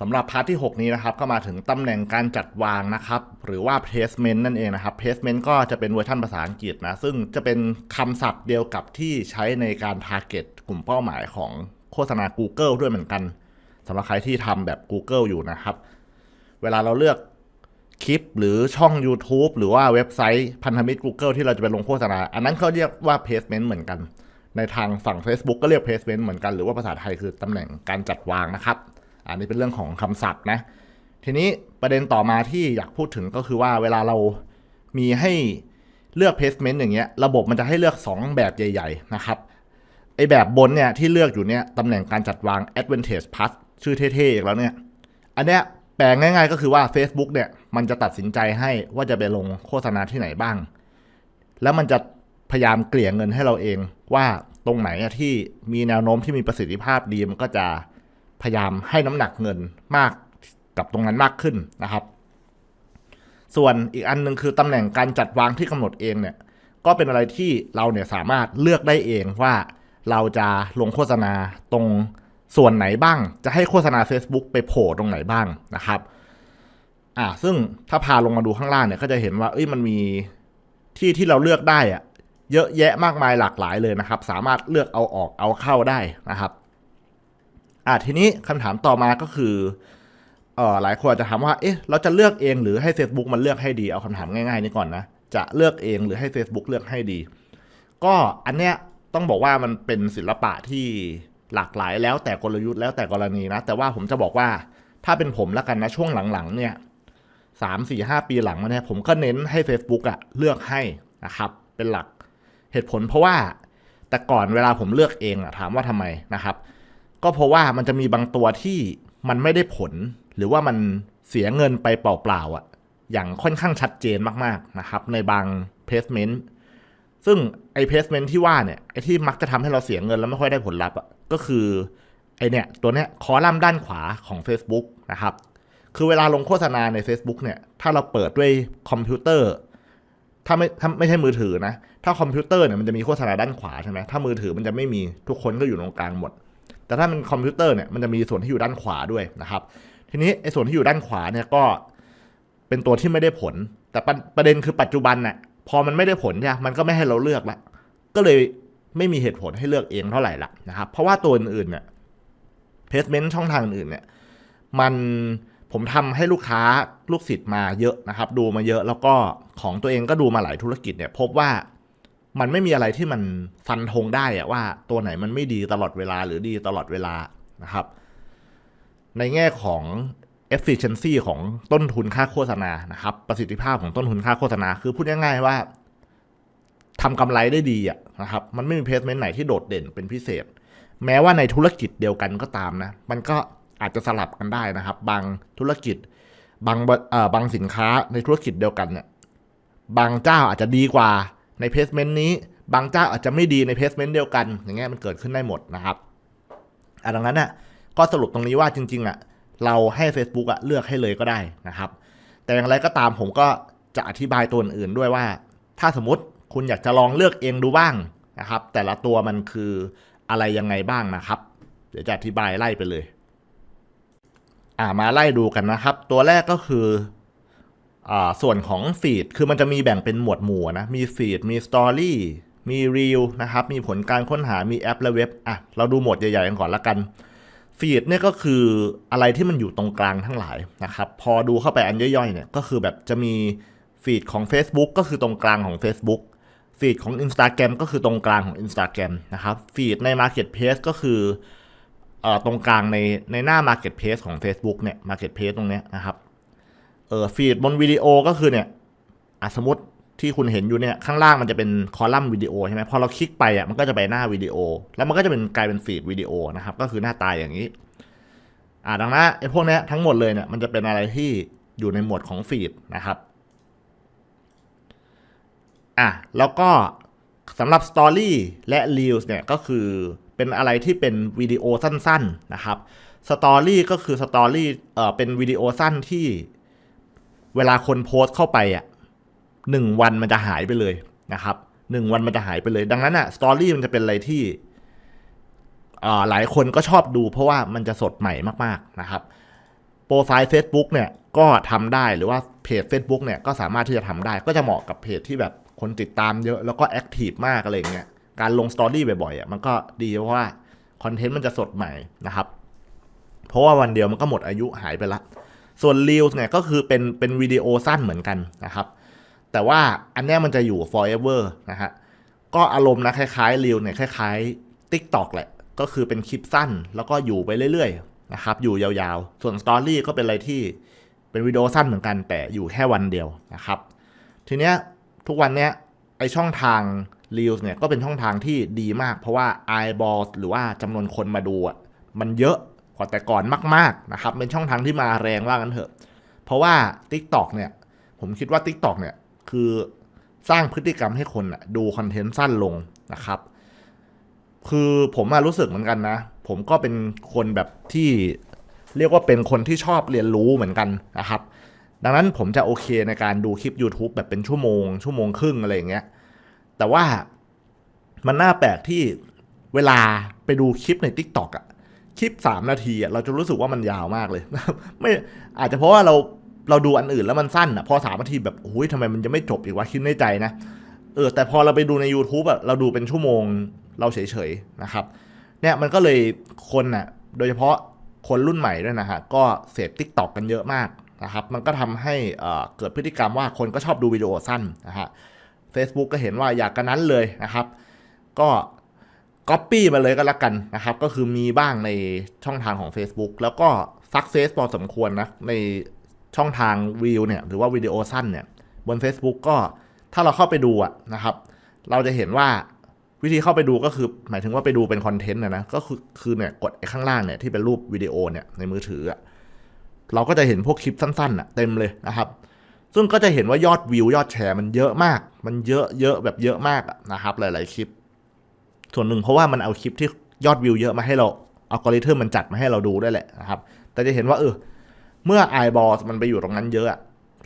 สำหรับพาร์ทที่ 6 นี้นะครับก็มาถึงตำแหน่งการจัดวางนะครับหรือว่า placement นั่นเองนะครับ placement ก็จะเป็นเวอร์ชันภาษาอังกฤษนะ ซึ่งจะเป็นคำศัพท์เดียวกับที่ใช้ในการ target กลุ่มเป้าหมายของโฆษณา Google ด้วยเหมือนกันสำหรับใครที่ทำแบบ Google อยู่นะครับ เวลาเราเลือกคลิปหรือช่อง YouTube หรือว่าเว็บไซต์พันธมิตร Google ที่เราจะไปลงโฆษณา อันนั้นเขาเรียกว่า placement เหมือนกัน ในทางฝั่ง Facebook ก็เรียก placement เหมือนกันหรือว่าภาษาไทยคือตำแหน่งการจัดวางนะครับ อันนี้เป็นเรื่องของคำศัพท์นะ ทีนี้ประเด็นต่อมาที่อยากพูดถึงก็คือว่าเวลาเรามีให้เลือก placement อย่างเงี้ย ระบบมันจะให้เลือก 2 แบบใหญ่ ๆ นะครับ ไอแบบบนเนี่ยที่เลือกอยู่เนี่ยตำแหน่งการจัดวาง advantage plus ชื่อเท่ๆอีกแล้วเนี่ย อันเนี้ยแปลง่ายๆก็คือว่า Facebook เนี่ยมันจะตัดสินใจให้ว่าจะไปลงโฆษณาที่ไหนบ้าง แล้วมันจะพยายามเกลี่ยเงินให้เราเองว่าตรงไหนที่มีแนวโน้มที่มีประสิทธิภาพดีมันก็จะ พยายามให้น้ำหนักเงินมากกับตรงนั้นมากขึ้นนะครับ ส่วนอีกอันหนึงคือตำแหน่งการจัดวางที่กำหนดเองเนี่ยก็เป็นอะไรที่เราเนี่ยสามารถเลือกได้เองว่าเราจะลงโฆษณาตรงส่วนไหนบ้าง จะให้โฆษณา Facebook ไปโผล่ตรงไหนบ้างนะครับอ่าซึ่งถ้าพาลงมาดูข้างล่างเนี่ยก็จะเห็นว่าเอ้ยมันมีที่ที่เราเลือกได้อะเยอะแยะมากมายหลากหลายเลยนะครับ สามารถเลือกเอาออกเอาเข้าได้นะครับ อ่าทีนี้คำถามต่อมาก็คือเออหลายคนอาจจะถามว่า เอ๊ะ เราจะเลือกเองหรือให้ Facebook มันเลือกให้ดี เอาคำถามง่ายๆนี้ก่อนนะ จะเลือกเองหรือให้ Facebook เลือกให้ดี ก็อันเนี้ยต้องบอกว่ามันเป็นศิลปะที่หลากหลายแล้วแต่กลยุทธ์แล้วแต่กรณีนะ แต่ว่าผมจะบอกว่าถ้าเป็นผมแล้วกันนะช่วงหลังๆ เนี่ยสามสี่ห้าปีหลังมาเนี่ยผมก็เน้นให้ Facebook อะเลือกให้นะครับ เป็นหลักเหตุผลเพราะว่าแต่ก่อนเวลาผมเลือกเองอะถามว่าทำไมนะครับ ก็เพราะว่ามันจะมีบางตัวที่มันไม่ได้ผล หรือว่ามันเสียเงินไปเปล่าๆอะอย่างค่อนข้างชัดเจนมากๆนะครับ ในบาง placement ซึ่งไอ้ placement ที่ว่าเนี่ยไอที่มักจะทำให้เราเสียเงินแล้วไม่ค่อยได้ผลลัพธ์อะก็คือไอเนี่ยตัวเนี้ยคอลัมน์ด้านขวาของ Facebook นะครับ คือเวลาลงโฆษณาใน Facebook เนี่ย ถ้าเราเปิดด้วยคอมพิวเตอร์ ถ้าไม่ถ้าไม่ใช่มือถือนะ ถ้าคอมพิวเตอร์เนี่ยมันจะมีโฆษณาด้านขวาใช่ไหมถ้ามือถือมันจะไม่มีทุกคนก็อยู่ตรงกลางหมด แต่ถ้ามันคอมพิวเตอร์เนี่ยมันจะมีส่วนที่อยู่ด้านขวาด้วยนะครับ ทีนี้ไอ้ส่วนที่อยู่ด้านขวาเนี่ยก็เป็นตัวที่ไม่ได้ผล แต่ประประเด็นคือปัจจุบันน่ะพอมันไม่ได้ผลเนี่ยมันก็ไม่ให้เราเลือกละก็เลยไม่มีเหตุผลให้เลือกเองเท่าไหร่ละนะครับ เพราะว่าตัวอื่นๆเนี่ยเพสเมนต์ช่องทางอื่นเนี่ยมันผมทำให้ลูกค้าลูกศิษย์มาเยอะนะครับ ดูมาเยอะแล้วก็ของตัวเองก็ดูมาหลายธุรกิจเนี่ย พบว่า มันไม่มีอะไรที่มันฟันธงได้อะว่าตัวไหนมันไม่ดีตลอดเวลาหรือดีตลอดเวลานะครับ ในแง่ของ efficiency ของต้นทุนค่าโฆษณานะครับ ประสิทธิภาพของต้นทุนค่าโฆษณาคือพูดง่ายๆว่าทำกำไรได้ดีอะนะครับ มันไม่มีเพสเมนต์ไหนที่โดดเด่นเป็นพิเศษ แม้ว่าในธุรกิจเดียวกันก็ตามนะ มันก็อาจจะสลับกันได้นะครับ บางธุรกิจ บางบเอ่อบางสินค้าในธุรกิจเดียวกันเนี่ย บางเจ้าอาจจะดีกว่า ในเพสเมนต์นี้บางเจ้าอาจจะไม่ดีในเพสเมนต์เดียวกัน อย่างเงี้ยมันเกิดขึ้นได้หมดนะครับอะดังนั้นน่ะก็สรุปตรงนี้ว่าจริงๆอะเราให้ Facebook อะเลือกให้เลยก็ได้นะครับ แต่อย่างไรก็ตามผมก็จะอธิบายตัวอื่นๆด้วยว่า ถ้าสมมติคุณอยากจะลองเลือกเองดูบ้างนะครับ แต่ละตัวมันคืออะไรยังไงบ้างนะครับ เดี๋ยวจะอธิบายไล่ไปเลย อ่ามาไล่ดูกันนะครับ ตัวแรกก็คือ ส่วนของฟีดคือมันจะมีแบ่งเป็นหมวดหมู่นะ มีฟีดมีสตอรี่มีรีลนะครับ มีผลการค้นหามีแอปและเว็บอะเราดูหมวดใหญ่ๆกันก่อนละกันฟีดเนี่ยก็คืออะไรที่มันอยู่ตรงกลางทั้งหลายนะครับ พอดูเข้าไปอันย่อยๆเนี่ยก็คือแบบจะมีฟีดของ Facebook ก็คือตรงกลางของ Facebook ฟีดของ Instagram ก็คือตรงกลางของ Instagram นะครับฟีดใน Marketplace ก็คืออตรงกลางในในหน้า Marketplace ของ Facebook เนี่ย Marketplace ตรงเนี้ยนะครับ เออฟีดบนวิดีโอก็คือเนี่ยอะสมมติที่คุณเห็นอยู่เนี่ยข้างล่างมันจะเป็นคอลัมน์วิดีโอใช่ไหมพอเราคลิกไปอะมันก็จะไปหน้าวิดีโอ แล้วมันก็จะเป็นกลายเป็นฟีดวิดีโอนะครับก็คือหน้าตาอย่างนี้อ่าดังนั้นไอ้พวกเนี้ยทั้งหมดเลยเนี่ยมันจะเป็นอะไรที่อยู่ในหมวดของฟีดนะครับอะแล้วก็สำหรับ Story และ Reels เนี่ยก็คือเป็นอะไรที่เป็นวิดีโอสั้นๆนะครับ Story ก็คือ Story เอ่อเป็นวิดีโอสั้นที่ เวลาคนโพสต์เข้าไปอะหนึ่งวันมันจะหายไปเลยนะครับหนึ่งวันมันจะหายไปเลย ดังนั้นอะ Story มันจะเป็นอะไรที่อ่าหลายคนก็ชอบดูเพราะว่ามันจะสดใหม่มากๆนะครับโปรไฟล์ Facebook เนี่ยก็ทำได้หรือว่าเพจ Facebook เนี่ยก็สามารถที่จะทำได้ ก็จะเหมาะกับเพจที่แบบคนติดตามเยอะแล้วก็แอคทีฟมากอะไรเงี้ยการลงสตอรี่บ่อยๆอะมันก็ดีเพราะว่าคอนเทนต์มันจะสดใหม่นะครับ เพราะว่าวันเดียวมันก็หมดอายุหายไปละ ส่วน Reels เนี่ยก็คือเป็นเป็นวิดีโอสั้นเหมือนกันนะครับ แต่ว่าอันนี้มันจะอยู่ forever นะฮะก็อารมณ์นะคล้ายๆ Reels เนี่ยคล้ายๆ TikTok แหละ ก็คือเป็นคลิปสั้น แล้วก็อยู่ไปเรื่อยๆนะครับอยู่ยาวๆ ส่วน Story ก็เป็นอะไรที่เป็นวิดีโอสั้นเหมือนกัน แต่อยู่แค่วันเดียวนะครับ ทีเนี้ยทุกวันเนี้ยไอช่องทาง Reels เนี่ยก็เป็นช่องทางที่ดีมาก เพราะว่า eyeball หรือว่าจำนวนคนมาดูอะมันเยอะ กว่าแต่ก่อนมาก ๆ นะครับ เป็นช่องทางที่มาแรงว่ากันเถอะ เพราะว่า TikTok เนี่ย ผมคิดว่า TikTok เนี่ย คือสร้างพฤติกรรมให้คนดูคอนเทนต์สั้นลงนะครับ คือผมมารู้สึกเหมือนกันนะ ผมก็เป็นคนแบบที่เรียกว่าเป็นคนที่ชอบเรียนรู้เหมือนกันนะครับ ดังนั้นผมจะโอเคในการดูคลิป YouTube แบบเป็นชั่วโมง ชั่วโมงครึ่งอะไรอย่างเงี้ย แต่ว่ามันน่าแปลกที่เวลาไปดูคลิปใน Tik t o อกอะ คลิป 3 นาทีเราจะรู้สึกว่ามันยาวมากเลย ไม่อาจจะเพราะว่าเราเราดูอันอื่นแล้วมันสั้นอะพอสามนาทีแบบโอ้ยทำไมมันจะไม่จบอีกวะคิดในใจนะเออแต่พอเราไปดูใน YouTube อะเราดูเป็นชั่วโมงเราเฉยๆนะครับเนี่ยมันก็เลยคนน่ะโดยเฉพาะคนรุ่นใหม่ด้วยนะฮะก็เสพ Tik t o อกกันเยอะมากนะครับมันก็ทำให้เอ่อเกิดพฤติกรรมว่าคนก็ชอบดูวิดีโอสั้นนะฮะ Facebook ก็เห็นว่าอยากกันนั้นเลยนะครับ ก็ ก๊อปปี้มาเลยก็แล้วกันนะครับ ก็คือมีบ้างในช่องทางของ Facebook แล้วก็ซักเซสพอสมควรนะ ในช่องทางวิวเนี่ย หรือว่าวิดีโอสั้นเนี่ย บน Facebook ก็ถ้าเราเข้าไปดูอะนะครับ เราจะเห็นว่าวิธีเข้าไปดูก็คือ หมายถึงว่าไปดูเป็นคอนเทนต์นะนะ ก็คือคือเนี่ยกดไอ้ข้างล่างเนี่ยที่เป็นรูปวิดีโอเนี่ยในมือถืออะเราก็จะเห็นพวกคลิปสั้นๆอะเต็มเลยนะครับ ซึ่งก็จะเห็นว่ายอดวิวยอดแชร์มันเยอะมาก มันเยอะเยอะแบบเยอะมากนะครับ หลาย ๆ คลิป ส่วนหนึ่งเพราะว่ามันเอาคลิปที่ยอดวิวเยอะมาให้เราอัลกอริทึมมันจัดมาให้เราดูได้แหละนะครับ แต่จะเห็นว่าเออเมื่อ i b a l l มันไปอยู่ตรงนั้นเยอะ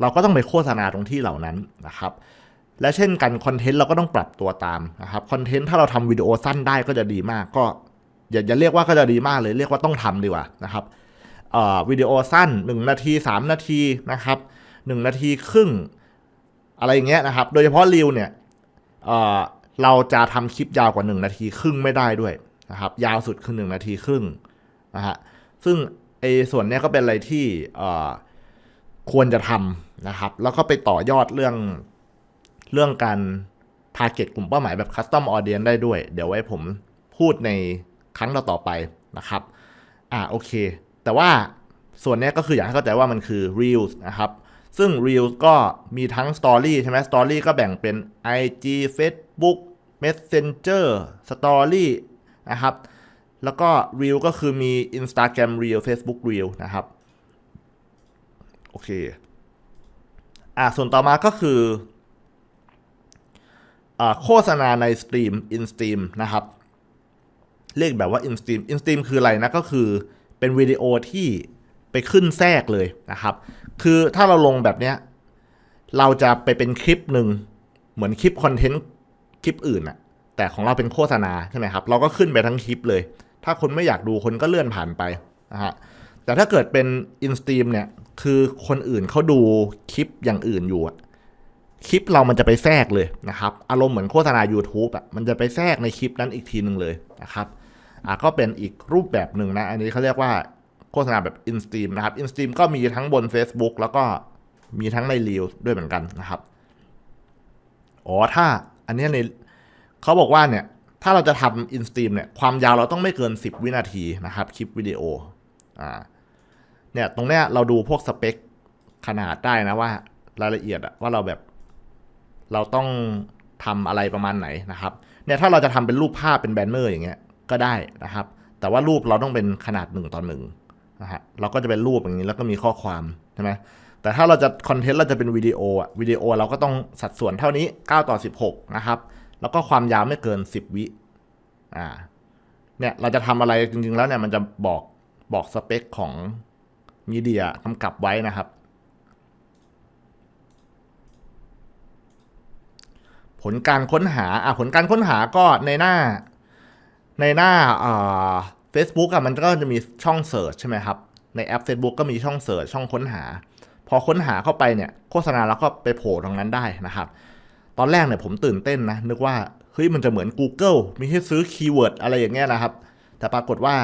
เราก็ต้องไปโฆษณาตรงที่เหล่านั้นนะครับ และเช่นกันคอนเทนต์เราก็ต้องปรับตัวตามนะครับคอนเทนต์ถ้าเราทำวิดีโอสั้นได้ก็จะดีมาก ก็อย่าอย่าเรียกว่าก็จะดีมากเลยเรียกว่าต้องทำดีกว่านะครับวิดีโอสั้น 1 นาที 3 นาทีนะครับ1นาทีครึ่งอะไรอย่างเงี้ยนะครับ โดยเฉพาะรีวเนี่ย เราจะทำคลิปยาวกว่า 1 นาทีครึ่งไม่ได้ด้วยนะครับ ยาวสุดคือ 1 นาทีครึ่งนะฮะซึ่งไอ้ส่วนนี้ก็เป็นอะไรที่ควรจะทำนะครับ แล้วก็ไปต่อยอดเรื่องเรื่องการ target กลุ่มเป้าหมายแบบ custom audience ได้ด้วย เดี๋ยวไว้ผมพูดในครั้งต่อๆไปนะครับ อ่าโอเค แต่ว่าส่วนนี้ก็คืออยากให้เข้าใจว่ามันคือ reels นะครับ ซึ่ง reels ก็มีทั้ง story ใช่ไหม story ก็แบ่งเป็น IG Facebook Messenger Story นะครับ แล้วก็ reel ก็คือมี Instagram reel Facebook reel นะครับ โอเค อ่าส่วนต่อมาก็คืออ่าโฆษณาในสตรีม in stream นะครับ เรียกแบบว่า in stream in stream คืออะไรนะก็คือเป็นวิดีโอที่ไปขึ้นแทรกเลยนะครับ คือถ้าเราลงแบบเนี้ย เราจะไปเป็นคลิปหนึ่งเหมือนคลิปคอนเทนต์ คลิปอื่นอะแต่ของเราเป็นโฆษณาใช่ไหมครับ เราก็ขึ้นไปทั้งคลิปเลย ถ้าคนไม่อยากดูคนก็เลื่อนผ่านไปนะฮะแต่ถ้าเกิดเป็นอินสต a ีมเนี่ยคือคนอื่นเขาดูคลิปอย่างอื่นอยู่อะคลิปเรามันจะไปแทรกเลยนะครับ อารมณ์เหมือนโฆษณา YouTube อะมันจะไปแทรกในคลิปนั้นอีกทีหนึ่งเลยนะครับอะก็เป็นอีกรูปแบบหนึ่งนะ อันนี้เขาเรียกว่าโฆษณาแบบอินสต a ีมนะครับอินสต a ีมก็มีทั้งบน Facebook แล้วก็มีทั้งใน r e e l ด้วยเหมือนกันนะครับ อ๋อถ้า อันนี้ในเขาบอกว่าเนี่ยถ้าเราจะทำอินสต a ีมเนี่ยความยาวเราต้องไม่เกิน 10 วินาทีนะครับคลิปวิดีโออ่าเนี่ยตรงเนี้ยเราดูพวกสเปคขนาดได้นะว่ารายละเอียดอะว่าเราแบบ เราต้องทำอะไรประมาณไหนนะครับเนี่ยถ้าเราจะทำเป็นรูปภาพเป็นแบนเนอร์อย่างเงี้ยก็ได้นะครับ แต่ว่ารูปเราต้องเป็นขนาดหนึ่งต่อหนึ่งนะฮะเราก็จะเป็นรูปอย่างนี้แล้วก็มีข้อความใช่ไหม แต่ถ้าเราจะคอนเทนต์เราจะเป็นวิดีโออะวิดีโอเราก็ต้องสัดส่วนเท่านี้ 9 ต่อ 16 นะครับ แล้วก็ความยาวไม่เกิน 10 วิอ่าเนี่ยเราจะทำอะไรจริงๆแล้วเนี่ยมันจะบอกบอกสเปคของมีเดียกำกับไว้นะครับ ผลการค้นหาอะผลการค้นหาก็ในหน้า ในหน้าเอ่อ Facebook อะมันก็จะมีช่องเสิร์ชใช่ไหมครับใในแอป Facebook ก็มีช่องเสิร์ชช่องค้นหา พอค้นหาเข้าไปเนี่ยโฆษณาเราก็ไปโผล่ตรงนั้นได้นะครับ ตอนแรกเนี่ยผมตื่นเต้นนะ นึกว่าเฮ้ยมันจะเหมือน Google มีให้ซื้อคีย์เวิร์ดอะไรอย่างเงี้ยนะครับ แต่ปรากฏว่า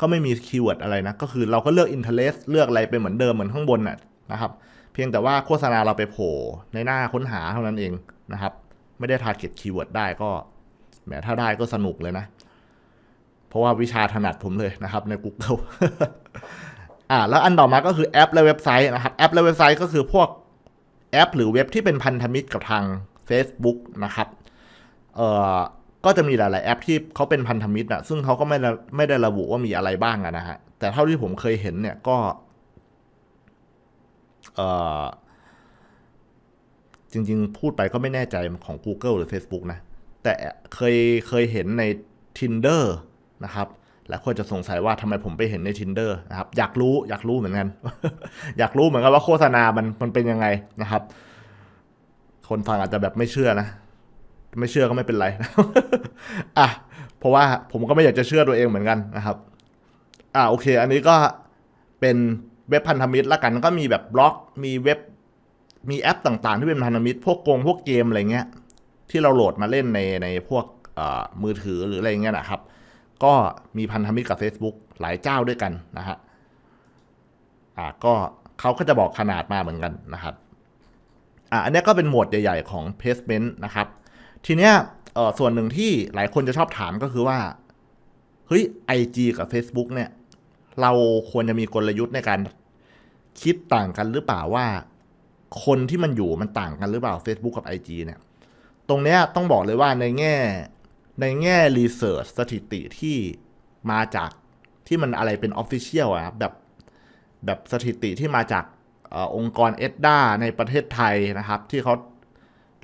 ก็ไม่มีคีย์เวิร์ดอะไรนะ ก็คือเราก็เลือก interest เลือกอะไรไปเหมือนเดิมเหมือนข้างบนน่ะนะครับ เพียงแต่ว่าโฆษณาเราไปโผล่ในหน้าค้นหาเท่านั้นเองนะครับ ไม่ได้ target keyword ได้ก็แหมถ้าได้ก็สนุกเลยนะ เพราะว่าวิชาถนัดผมเลยนะครับใน Google อ่าแล้วอันต่อมาก็คือแอปและเว็บไซต์นะครับแอปและเว็บไซต์ก็คือพวกแอป หรือเว็บที่เป็นพันธมิตรกับทาง Facebook นะครับเอ่อก็จะมีหลาย ๆ แอปที่เขาเป็นพันธมิตรอะซึ่งเขาก็ไม่ได้ไม่ได้ระบุว่ามีอะไรบ้างอะนะฮะแต่เท่าที่ผมเคยเห็นเนี่ยก็เอ่อจริง ๆ พูดไปก็ไม่แน่ใจของ Google หรือ Facebook นะ แต่เคยเคยเห็นใน Tinder นะครับ หลายคนจะสงสัยว่าทำไมผมไปเห็นใน Tinder นะครับ อยากรู้อยากรู้เหมือนกัน อยากรู้เหมือนกันว่าโฆษณามันมันเป็นยังไงนะครับ คนฟังอาจจะแบบไม่เชื่อนะ ไม่เชื่อก็ไม่เป็นไร อะ เพราะว่าผมก็ไม่อยากจะเชื่อตัวเองเหมือนกันนะครับ อ่าโอเค อันนี้ก็เป็นเว็บพันธมิตรละกันก็มีแบบบล็อก มีเว็บ มีแอปต่างๆ ที่เป็นพันธมิตร พวกโกงพวกเกมอะไรเงี้ย ที่เราโหลดมาเล่นในในพวกมือถือหรืออะไรเงี้ยนะครับ ก็มีพันธมิตรกับ Facebook หลายเจ้าด้วยกันนะฮะอ่าก็เขาก็จะบอกขนาดมาเหมือนกันนะครับอ่าอันนี้ก็เป็นหมวดใหญ่ ๆ ของ placement นะครับ ทีเนี้ยเออส่วนหนึ่งที่หลายคนจะชอบถามก็คือว่าเฮ้ย IG กับ Facebook เนี่ย เราควรจะมีกลยุทธ์ในการคิดต่างกันหรือเปล่าว่า คนที่มันอยู่มันต่างกันหรือเปล่า Facebook กับ IG เนี่ย ตรงเนี้ยต้องบอกเลยว่าในแง่ ในแง่รีเสิร์ชสถิติที่มาจากที่มันอะไรเป็นออฟฟิเชียลอะแบบแบบสถิติที่มาจากออองค์กรเอ็ดด้าในประเทศไทยนะครับ ที่เขา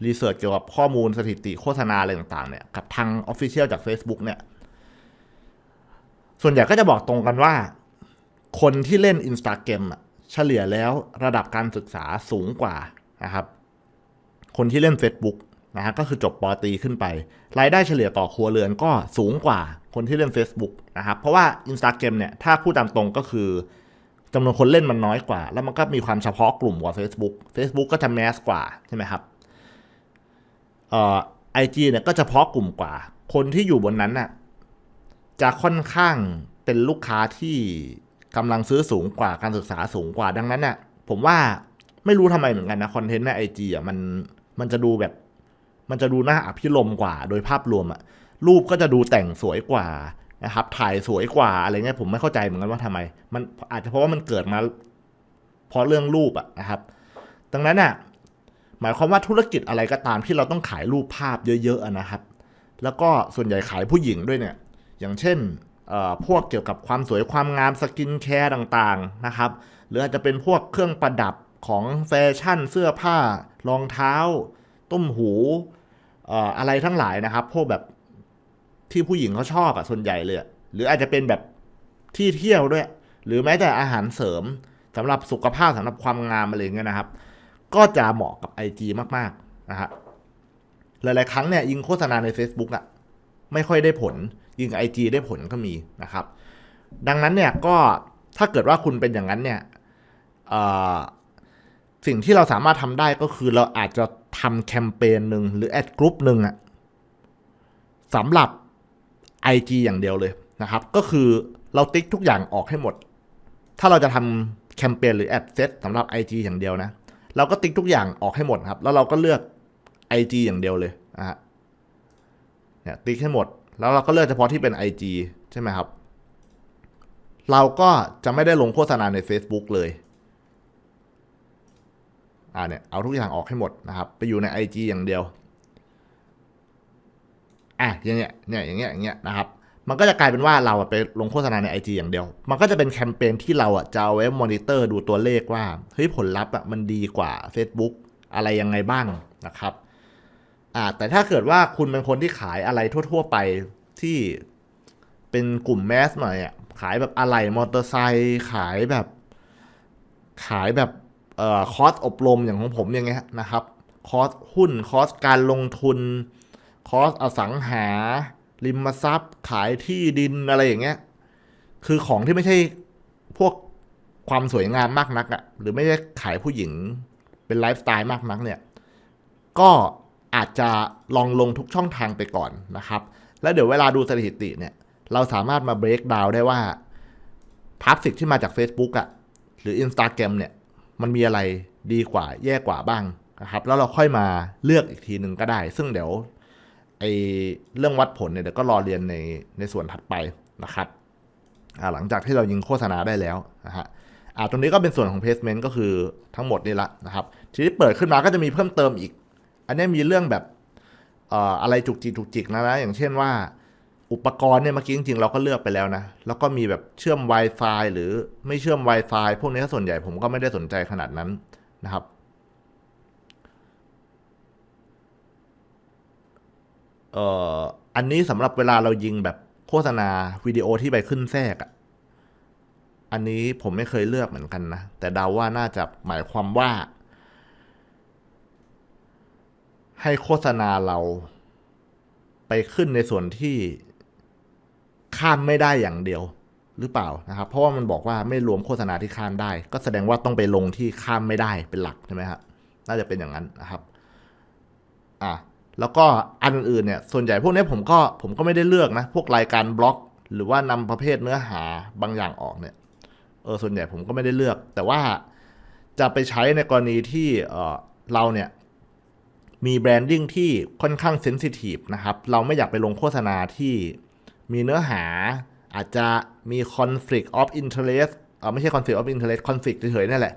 รีเสิร์ชเกี่ยวกับข้อมูลสถิติโฆษณาอะไรต่างๆเนี่ยกับทางออฟฟิเชียลจาก Facebook เนี่ย ส่วนใหญ่ก็จะบอกตรงกันว่า คนที่เล่น Instagram อะเฉลี่ยแล้วระดับการศึกษาสูงกว่านะครับ คนที่เล่น Facebook นะฮะก็คือจบปอตีขึ้นไป รายได้เฉลี่ยต่อครัวเรือนก็สูงกว่าคนที่เล่น Facebook นะครับ เพราะว่า Instagram เนี่ย ถ้าพูดตามตรงก็คือจำนวนคนเล่นมันน้อยกว่า แล้วมันก็มีความเฉพาะกลุ่มกว่า Facebook Facebook ก็จะแมสกว่า ใช่ไหมครับเอ่อไอจีเนี่ยก็เฉพาะกลุ่มกว่า คนที่อยู่บนนั้นน่ะจะค่อนข้างเป็นลูกค้าที่กำลังซื้อสูงกว่าการศึกษาสูงกว่าดังนั้นน่ะผมว่าไม่รู้ทำไมเหมือนกันนะคอนเทนต์ในไอจีอะมันมันจะดูแบบ มันจะดูน่าอภิรมกว่าโดยภาพรวมอะรูปก็จะดูแต่งสวยกว่านะครับ ถ่ายสวยกว่าอะไรเงี้ยผมไม่เข้าใจเหมือนกันว่าทำไม มันอาจจะเพราะว่ามันเกิดมาเพราะเรื่องรูปอะนะครับ ดังนั้นน่ะหมายความว่าธุรกิจอะไรก็ตามที่เราต้องขายรูปภาพเยอะๆนะครับ แล้วก็ส่วนใหญ่ขายผู้หญิงด้วยเนี่ย อย่างเช่นเอ่อพวกเกี่ยวกับความสวยความงามสกินแคร์ต่างๆนะครับ หรืออาจจะเป็นพวกเครื่องประดับของแฟชั่นเสื้อผ้ารองเท้า ต้มหู อะไรทั้งหลายนะครับ พวกแบบที่ผู้หญิงเขาชอบอะส่วนใหญ่เลย หรืออาจจะเป็นแบบที่เที่ยวด้วย หรือแม้แต่อาหารเสริมสำหรับสุขภาพสำหรับความงามอะไรอย่าเงี้ยนะครับ ก็จะเหมาะกับ IG มากๆนะฮะหลายๆครั้งเนี่ยยิงโฆษณาใน Facebook อะไม่ค่อยได้ผล ยิง IG ได้ผลก็มีนะครับ ดังนั้นเนี่ยก็ถ้าเกิดว่าคุณเป็นอย่างนั้นเนี่ยสิ่งที่เราสามารถทำได้ก็คือเราอาจจะ ทำแคมเปญหนึ่งหรือแอดกรุ๊ปหนึ่งอะสำหรับ IG อย่างเดียวเลยนะครับ ก็คือเราติ๊กทุกอย่างออกให้หมด ถ้าเราจะทำแคมเปญหรือแอดเซตสำหรับ IG อย่างเดียวนะ เราก็ติ๊กทุกอย่างออกให้หมดครับ แล้วเราก็เลือก IG อย่างเดียวเลยนะฮะเนี่ยติ๊กให้หมด แล้วเราก็เลือกเฉพาะที่เป็น IG ใช่ไหมครับ เราก็จะไม่ได้ลงโฆษณาใน Facebook เลย อ่าเนี่ยเอาทุกอย่างออกให้หมดนะครับ ไปอยู่ใน IG อย่างเดียว อะอย่างเงี้ยเนี่ยอย่างเงี้ยอย่างเงี้ยนะครับ มันก็จะกลายเป็นว่าเราไปลงโฆษณาใน IG อย่างเดียว มันก็จะเป็นแคมเปญที่เราอะจะเอาไว้มอนิเตอร์ดูตัวเลขว่าเฮ้ยผลลัพธ์อะมันดีกว่า Facebook อะไรยังไงบ้างนะครับอ่าแต่ถ้าเกิดว่าคุณเป็นคนที่ขายอะไรทั่ว ๆ ไปที่เป็นกลุ่มแมสหน่อยอะขายแบบอะไหล่มอเตอร์ไซค์ขายแบบ ขายแบบ เอ่อคอร์สอบรมอย่างของผมอย่างเงี้ยนะครับคอร์สหุ้นคอร์สการลงทุนคอร์สอสังหา ริมทรัพย์ ขายที่ดินอะไรอย่างเงี้ยคือของที่ไม่ใช่พวกความสวยงามมากนักอะหรือไม่ได้ขายผู้หญิงเป็นไลฟ์สไตล์มากนักเนี่ยก็อาจจะลองลงทุกช่องทางไปก่อนนะครับ แล้วเดี๋ยวเวลาดูสถิติเนี่ย เราสามารถมา break down ได้ว่าทราฟฟิกที่มาจาก Facebook อะหรือ Instagram เนี่ย มันมีอะไรดีกว่าแย่กว่าบ้างนะครับแล้วเราค่อยมาเลือกอีกทีหนึ่งก็ได้ ซึ่งเดี๋ยวไอเรื่องวัดผลเนี่ยเดี๋ยวก็รอเรียนในในส่วนถัดไปนะครับหลังจากที่เรายิงโฆษณาได้แล้วนะฮะอ่าตรงนี้ก็เป็นส่วนของ placement ก็คือทั้งหมดนี่ละนะครับ ทีนี้เปิดขึ้นมาก็จะมีเพิ่มเติมอีก อันนี้มีเรื่องแบบอออะไรจุกจิกจุกจิกนะนะอย่างเช่นว่า อุปกรณ์เนี่ยเมื่อกี้จริงๆเราก็เลือกไปแล้วนะ แล้วก็มีแบบเชื่อม Wi-Fi หรือไม่เชื่อม Wi-Fi พวกนี้ส่วนใหญ่ผมก็ไม่ได้สนใจขนาดนั้นนะครับ เอ่ออันนี้สำหรับเวลาเรายิงแบบโฆษณาวิดีโอที่ไปขึ้นแทรกอะอันนี้ผมไม่เคยเลือกเหมือนกันนะ แต่เดาว่าน่าจะหมายความว่า ให้โฆษณาเราไปขึ้นในส่วนที่ ข้ามไม่ได้อย่างเดียวหรือเปล่านะครับ เพราะว่ามันบอกว่าไม่รวมโฆษณาที่ข้ามได้ ก็แสดงว่าต้องไปลงที่ข้ามไม่ได้เป็นหลักใช่ไหมครับน่าจะเป็นอย่างนั้นนะครับอะแล้วก็อันอื่นเนี่ยส่วนใหญ่พวกนี้ผมก็ผมก็ไม่ได้เลือกนะ พวกรายการบล็อก หรือว่านำประเภทเนื้อหาบางอย่างออกเนี่ยเออส่วนใหญ่ผมก็ไม่ได้เลือก แต่ว่าจะไปใช้ในกรณีที่เออเราเนี่ยมีแบรนดิ้งที่ค่อนข้างเซนซิทีฟนะครับ เราไม่อยากไปลงโฆษณาที่ มีเนื้อหาอาจจะมี conflict of interest เออไม่ใช่ conflict of interest conflict เฉยๆนั่นแหละ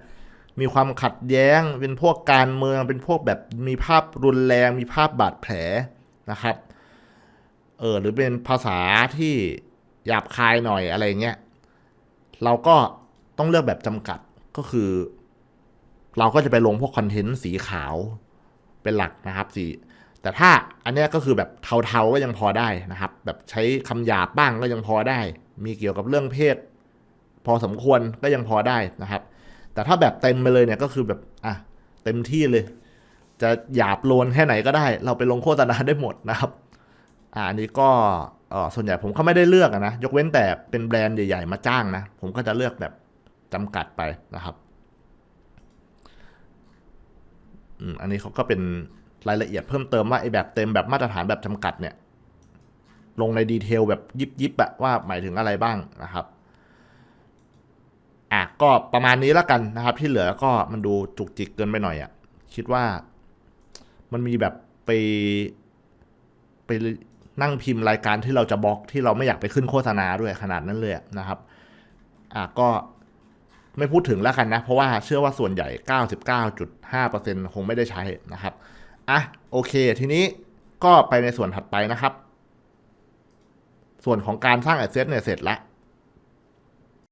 มีความขัดแย้ง เป็นพวกการเมือง เป็นพวกแบบมีภาพรุนแรง มีภาพบาดแผลนะครับ เออหรือเป็นภาษาที่หยาบคายหน่อยอะไรเงี้ย เราก็ต้องเลือกแบบจำกัด ก็คือ เราก็จะไปลงพวกคอนเทนต์สีขาวเป็นหลักนะครับสี แต่ถ้าอันนี้ก็คือแบบเทาๆก็ยังพอได้นะครับ แบบใช้คำหยาบบ้างก็ยังพอได้ มีเกี่ยวกับเรื่องเพศ พอสมควรก็ยังพอได้นะครับ แต่ถ้าแบบเต็มไปเลยเนี่ยก็คือแบบอะเต็มที่เลย จะหยาบโลนแค่ไหนก็ได้ เราไปลงโฆษณาได้หมดนะครับอ่าอันนี้ก็เออส่วนใหญ่ผมก็ไม่ได้เลือกนะยกเว้นแต่เป็นแบรนด์ใหญ่ ๆ มาจ้างนะ ผมก็จะเลือกแบบจำกัดไปนะครับอืมอันนี้เขาก็เป็น รายละเอียดเพิ่มเติมว่าไอ้แบบเต็มแบบมาตรฐานแบบจำกัดเนี่ยลงในดีเทลแบบยิบยิบๆอะว่าหมายถึงอะไรบ้างนะครับอะก็ประมาณนี้แล้วกันนะครับ ที่เหลือก็มันดูจุกจิกเกินไปหน่อยอะ่ะคิดว่ามันมีแบบไปไปนั่งพิมพ์รายการที่เราจะบล็อกที่เราไม่อยากไปขึ้นโฆษณาด้วยขนาดนั้นเลยนะครับ อะก็ไม่พูดถึงแล้วกันนะ เพราะว่าเชื่อว่าส่วนใหญ่ 99.5%คงไม่ได้ใช้นะครับ อะโอเค ทีนี้ก็ไปในส่วนถัดไปนะครับ ส่วนของการสร้างแอสเซทเนี่ยเสร็จแล้ว